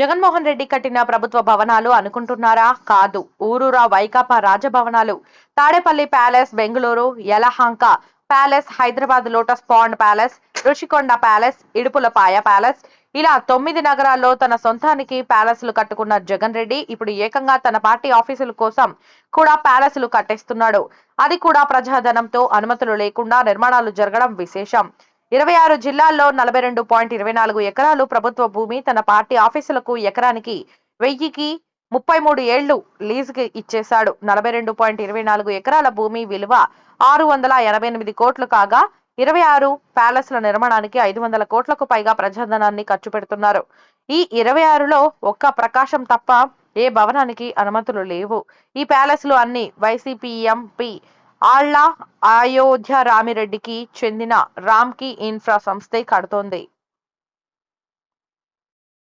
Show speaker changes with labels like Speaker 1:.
Speaker 1: జగన్మోహన్ రెడ్డి కట్టిన ప్రభుత్వ భవనాలు అనుకుంటున్నారా? కాదు. ఊరూరా Vaikapa రాజభవనాలు. Tadepalli palace Bengaluru Yelahanka palace Hyderabad lotus pond palace Rushikonda palace Idupulapaya palace. ఇలా తొమ్మిది నగరాల్లో తన సొంతానికి ప్యాలెస్లు కట్టుకున్న జగన్ రెడ్డి ఇప్పుడు ఏకంగా తన పార్టీ ఆఫీసుల కోసం కూడా ప్యాలెస్లు కట్టేస్తున్నాడు. అది కూడా ప్రజాధనంతో అనుమతులు లేకుండా నిర్మాణాలు జరగడం విశేషం. ఇరవై ఆరు జిల్లాల్లో నలభై రెండు పాయింట్ ఇరవై నాలుగు ఎకరాలు ప్రభుత్వ భూమి తన పార్టీ ఆఫీసులకు ఎకరానికి వెయ్యికి ముప్పై మూడు ఏళ్ళు లీజుకి ఇచ్చేశాడు. నలభై రెండు పాయింట్ ఇరవై నాలుగు ఎకరాల భూమి విలువ ఆరు వందల ఎనభై ఎనిమిది కోట్లు కాగా ఇరవై ఆరు ప్యాలెస్ల నిర్మాణానికి ఐదు వందల కోట్లకు పైగా ప్రజాధనాన్ని ఖర్చు పెడుతున్నారు. ఈ ఇరవై ఆరులో ఒక్క ప్రకాశం తప్ప ఏ భవనానికి అనుమతులు లేవు. ఈ ప్యాలెస్లు అన్ని వైసీపీ ఎంపీ ఆళ్ళ అయోధ్య రామిరెడ్డికి చెందిన రామ్కి ఇన్ఫ్రా సంస్థే కడుతోంది.